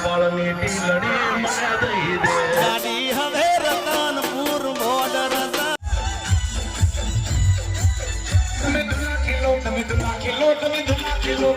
કપાળની ટીલડી મને દઈ દે. ગાડી હવે રતનપુર બોર્ડર તમે ધુલા કિલો તમે ધુલા કિલો તમે ધુલા કિલો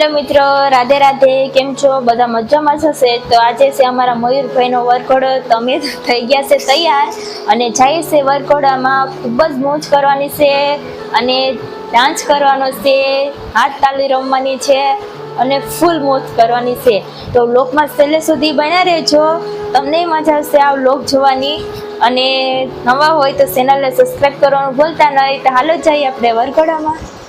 હેલો મિત્રો, રાધે રાધે, કેમ છો? બધા મજામાં જશે તો આજે છે અમારા મયુરભાઈનો વરઘોડો. તમે થઈ ગયા છે તૈયાર. અને જઈએ છે વરઘોડામાં ખૂબ જ મોજ કરવાની છે અને ડાન્સ કરવાનો છે, હાથ તાલી રમવાની છે અને ફૂલ મોજ કરવાની છે. તો લોકમાં છેલ્લે સુધી બન્યા રહેજો. તમને મજા આવશે આ લોક જોવાની. અને નવા હોય તો ચેનલને સબસ્ક્રાઈબ કરવાનું ભૂલતા નહીં. તો હાલો જઈએ આપણે વરઘોડામાં.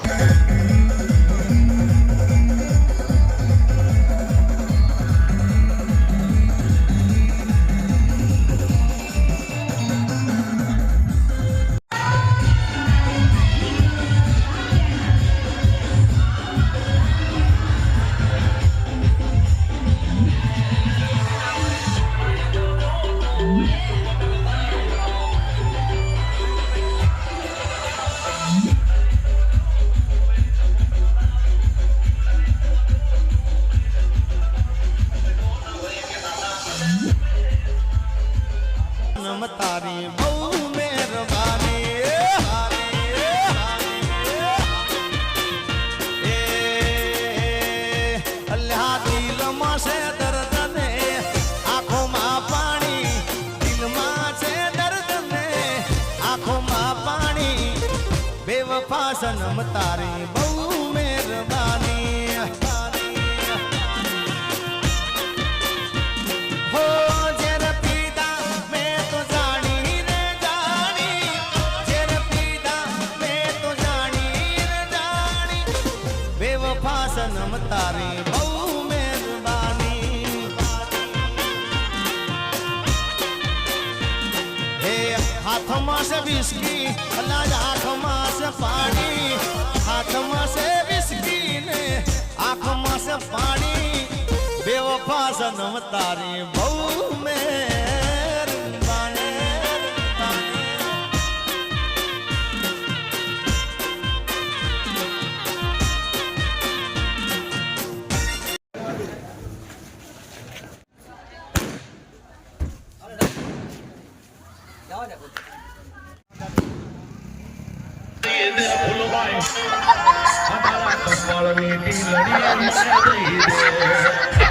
નમ તારી બહુ મહેરબાની હારી, હારી. એ અલ્લાહ દિલમાં છે દર્દ ને આંખોમાં પાણી દિલમાં છે દર્દ ને આંખોમાં પાણી બેવફા સનમ તારી બહુ તારી બહુ મહેરબાની. હે હાથમાં છે બિસ્કી અલાજ આંખમાં છે પાણી. હાથમાં છે બિસ્કી ને આંખમાં છે પાણી. બેવફા સનમ તારી બહુ દઈ દે ફૂલભાઈ અમારા કપાળની ટીલડી મને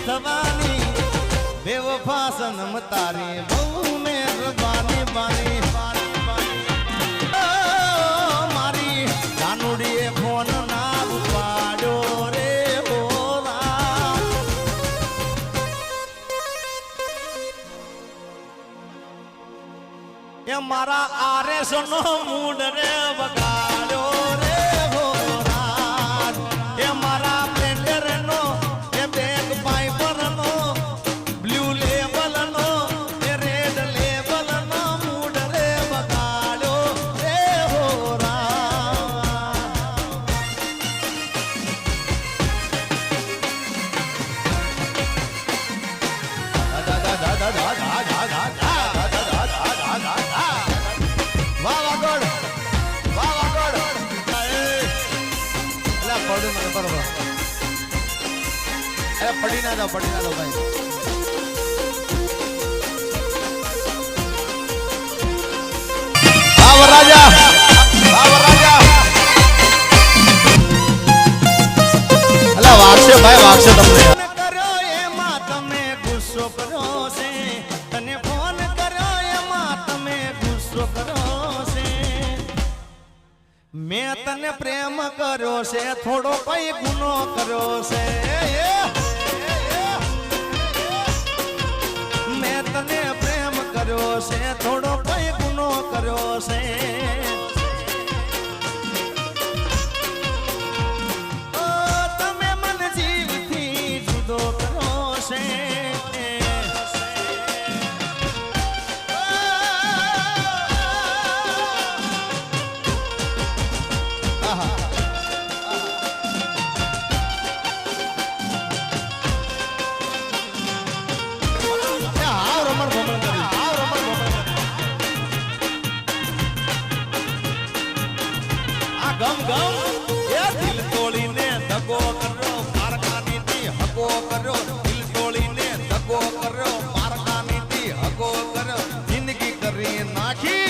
થવાની બેવફા સનમ તારી બહુ મહેરબાની બાની મારી કાનુડીએ ફોન ના ઉપાડ્યો રે મારા આરેસ નો મૂડ રે બગાડ્યો અરે પડી ના દો પડી ના દો ભાઈ. વાગશે વાગશે તમને. મેં તને પ્રેમ કર્યો છે થોડો કઈ ગુનો કર્યો છે. છે થોડો દગો કર્યો પારકાની થી હકો કર્યો દિલ તોડીને દગો કર્યો પારકાની થી હકો કર્યો, જિંદગી કરી નાખી.